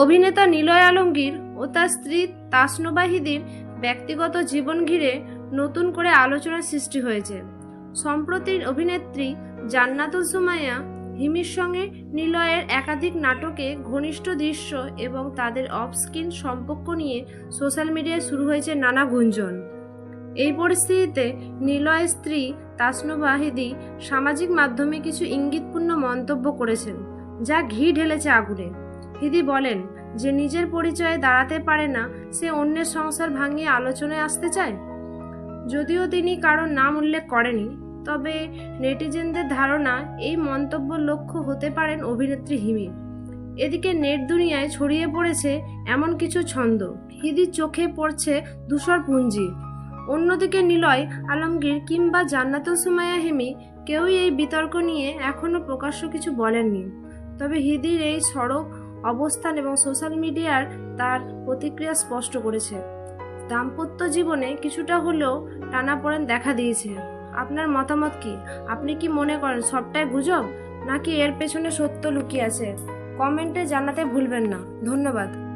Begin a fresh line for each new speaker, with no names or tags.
অভিনেতা নিলয় আলমগীর ও তার স্ত্রী তাসনুবাহিদির ব্যক্তিগত জীবন ঘিরে নতুন করে আলোচনার সৃষ্টি হয়েছে। সম্প্রতি অভিনেত্রী জান্নাতুল সুমাইয়া হিমির সঙ্গে নিলয়ের একাধিক নাটকে ঘনিষ্ঠ দৃশ্য এবং তাদের অফ স্ক্রিন সম্পর্ক নিয়ে সোশ্যাল মিডিয়ায় শুরু হয়েছে নানা গুঞ্জন। এই পরিস্থিতিতে নিলয়ের স্ত্রী তাসনু বাহিদি সামাজিক মাধ্যমে কিছু ইঙ্গিতপূর্ণ মন্তব্য করেছেন, যা ঘি ঢেলেছে আগুনে। হিদি বলেন, যে নিজের পরিচয়ে দাঁড়াতে পারে না, সে অন্যের সংসার ভাঙিয়ে আলোচনায় আসতে চায়? যদিও তিনি কারোর নাম উল্লেখ করেনি তবে নেটিজেনদের ধারণা এই মন্তব্য লক্ষ্য হতে পারেন অভিনেত্রী হিমি। এদিকে নেট দুনিয়ায় ছড়িয়ে পড়েছে এমন কিছু ছন্দ। হিদির চোখে পড়ছে ধূসর পুঞ্জি। অন্যদিকে নিলয় আলমগীর কিংবা জান্নাতুল সুমায়া হিমি কেউই এই বিতর্ক নিয়ে এখনও প্রকাশ্য কিছু বলেননি। তবে হিদির এই সড়ক অবস্থান এবং সোশ্যাল মিডিয়ার তার প্রতিক্রিয়া স্পষ্ট করেছে। দাম্পত্য জীবনে কিছুটা হলেও টানাপোড়েন দেখা দিয়েছে। আপনার মতামত কি? আপনি কি মনে করেন সবটাই গুজব? নাকি এর পেছনে সত্য লুকিয়ে আছে? কমেন্টে জানাতে ভুলবেন না। ধন্যবাদ।